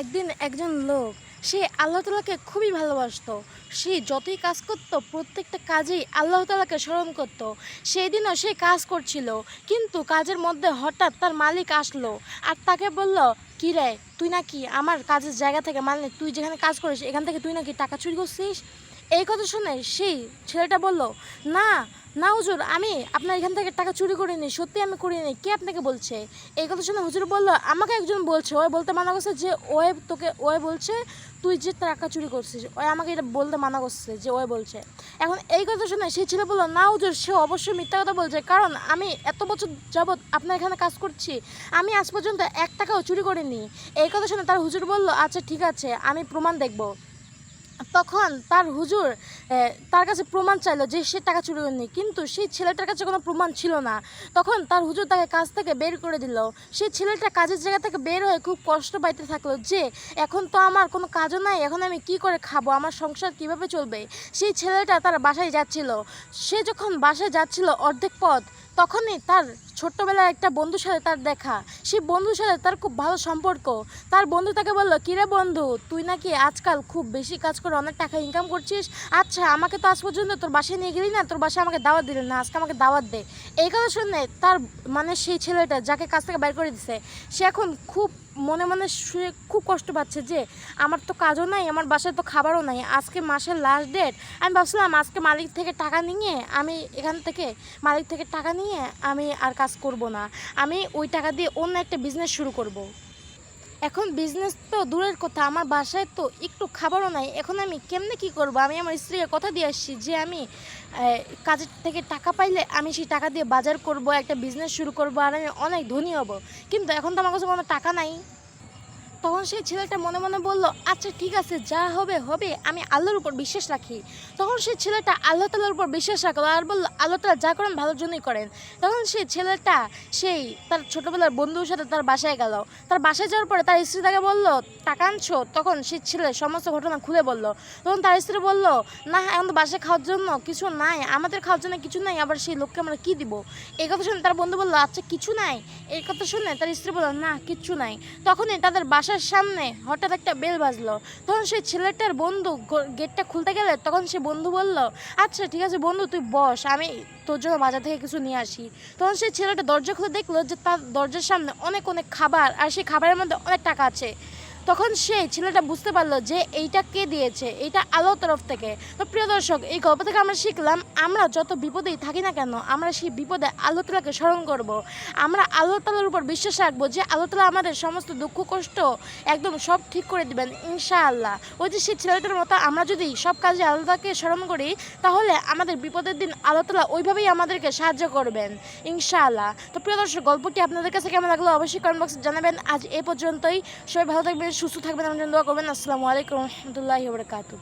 একদিন একজন লোক, সে আল্লাহ তালাকে খুবই ভালোবাসত। সে যতই কাজ করতো, প্রত্যেকটা কাজেই আল্লাহ তালাকে স্মরণ করত। সেই দিনও সে কাজ করছিল, কিন্তু কাজের মধ্যে হঠাৎ তার মালিক আসলো আর তাকে বলল কি রে? তুই নাকি আমার কাজের জায়গা থেকে মানে তুই যেখানে কাজ করিস, এখান থেকে তুই নাকি টাকা চুরি করছিস? এই কথা শুনে সেই ছেলেটা বলল, না না হুজুর, আমি আপনার এখান থেকে টাকা চুরি করিনি, সত্যি আমি করিনি। কে আপনাকে বলছে? এই কথা শুনে হুজুর বলল, আমাকে একজন বলছে। ওই বলতে মানা করছে যে ওয়ে তোকে ওয়ে বলছে তুই যে টাকা চুরি করছিস, ওই আমাকে এটা বলতে মানা করছে যে ওই বলছে। এখন এই কথা শুনে সেই ছেলে বলল, না হুজুর, সে অবশ্যই মিথ্যা কথা বলছে। কারণ আমি এত বছর যাবৎ আপনার এখানে কাজ করছি, আমি আজ পর্যন্ত এক টাকাও চুরি করিনি। এই কথা শুনে তার হুজুর বলল আচ্ছা ঠিক আছে, আমি প্রমাণ দেখব। তখন তার হুজুর তার কাছে প্রমাণ চাইলো যে সে টাকা চুরি করেনি। কিন্তু সেই ছেলেটার কাছে কোনো প্রমাণ ছিল না। তখন তার হুজুর তাকে কাজ থেকে বের করে দিল। সেই ছেলেটা কাজের জায়গা থেকে বের হয়ে খুব কষ্ট পাইতে থাকল যে, এখন তো আমার কোনো কাজও নাই, এখন আমি কি করে খাব? আমার সংসার কীভাবে চলবে? সেই ছেলেটা তার বাসায় যাচ্ছিল। সে যখন বাসায় যাচ্ছিল অর্ধেক পথ, তখনই তার ছোট্টবেলার একটা বন্ধুর সাথে তার দেখা। সেই বন্ধুর সাথে তার খুব ভালো সম্পর্ক। তার বন্ধু তাকে বলল কিরে বন্ধু, তুই নাকি আজকাল খুব বেশি কাজ করে অনেক টাকা ইনকাম করছিস? আচ্ছা আমাকে তো আজ পর্যন্ত তোর বাসায় নিয়ে গেলি না, তোর বাসায় আমাকে দাওয়াত দিলি না, আজকে আমাকে দাওয়াত দে। এই কথা শুনে তার মানে সেই ছেলেটা যাকে কাজ থেকে বের করে দিছে, সে এখন খুব মনে মনে শুয়ে খুব কষ্ট পাচ্ছে যে, আমার তো কাজও নাই, আমার বাসায় তো খাবারও নাই, আজকে মাসের লাস্ট ডেট আমি ভাবছিলাম, আজকে মালিক থেকে টাকা নিয়ে আমি এখান থেকে, মালিক থেকে টাকা নিয়ে আমি আর কাজ করব না আমি ওই টাকা দিয়ে অন্য একটা বিজনেস শুরু করব। এখন বিজনেস তো দূরের কথা, আমার বাসায় তো একটু খাবারও নাই। এখন আমি কেমনে কি করব? আমি আমার স্ত্রীকে কথা দিয়ে আসছি যে আমি কাজের থেকে টাকা পাইলে আমি সেই টাকা দিয়ে বাজার করব, একটা বিজনেস শুরু করব, আর আমি অনেক ধনী হব। কিন্তু এখন তো আমার কাছে কোনো টাকা নাই। তখন সেই ছেলেটা মনে মনে বলল আচ্ছা ঠিক আছে, যা হবে হবে, আমি আল্লাহর উপর বিশ্বাস রাখি। তখন সেই ছেলেটা আল্লাহ তালার উপর বিশ্বাস রাখল আর বলল, আল্লাহ তালা যা করেন ভালোর জন্যই করেন। তখন সেই ছেলেটা সেই তার ছোটোবেলার বন্ধুর সাথে তার বাসায় গেল। তার বাসায় যাওয়ার পরে তার স্ত্রী তাকে বলল, টাকা আনছো? তখন সেই ছেলে সমস্ত ঘটনা খুলে বলল। তখন তার স্ত্রী বলল, না, এখন তো বাসায় খাওয়ার জন্য কিছু নাই, আমাদের খাওয়ার জন্য কিছু নাই, আবার সেই লোককে আমরা কী দিব? এই কথা শুনে তার বন্ধু বলল আচ্ছা কিছু নাই। এই কথা শুনে তার স্ত্রী বলল, না, কিচ্ছু নাই। তখনই তাদের বাসার সামনে হঠাৎ একটা বেল বাজলো। তখন সেই ছেলেটার বন্ধু গেটটা খুলতে গেলে তখন সে বন্ধু বলল আচ্ছা ঠিক আছে বন্ধু, তুই বস, আমি তোর জন্য বাজার থেকে কিছু নিয়ে আসি। তখন সেই ছেলেটা দরজা খুলে দেখল যে তার দরজার সামনে অনেক অনেক খাবার, আর সেই খাবারের মধ্যে অনেক টাকা আছে। তখন সেই ছেলেটা বুঝতে পারল যে এইটা কে দিয়েছে, এইটা আলোর তরফ থেকে। তো প্রিয় দর্শক, এই গল্প থেকে আমরা শিখলাম, আমরা যত বিপদেই থাকি না কেন, আমরা সেই বিপদে আল্লাহ তালাকে স্মরণ করব। আমরা আল্লাহ তালার উপর বিশ্বাস রাখব যে আল্লাহ তালা আমাদের সমস্ত দুঃখ, কষ্ট একদম সব ঠিক করে দিবেন, ইনশাআল্লাহ। ওই যে সেই ছেলেটার মতো আমরা যদি সব কাজে আল্লাহকে স্মরণ করি, তাহলে আমাদের বিপদের দিন আল্লাহ তালা ওইভাবেই আমাদেরকে সাহায্য করবেন, ইনশাআল্লাহ। তো প্রিয় দর্শক, গল্পটি আপনাদের কাছে কেমন লাগল অবশ্যই কমেন্ট বক্সে জানাবেন। আজ এ পর্যন্তই। সবাই ভালো থাকবেন সুস্থ থাকবেন জন্য দোয়া করবেন। আসসালামু আলাইকুম রহমতুল্লাহি বরকাতুহ।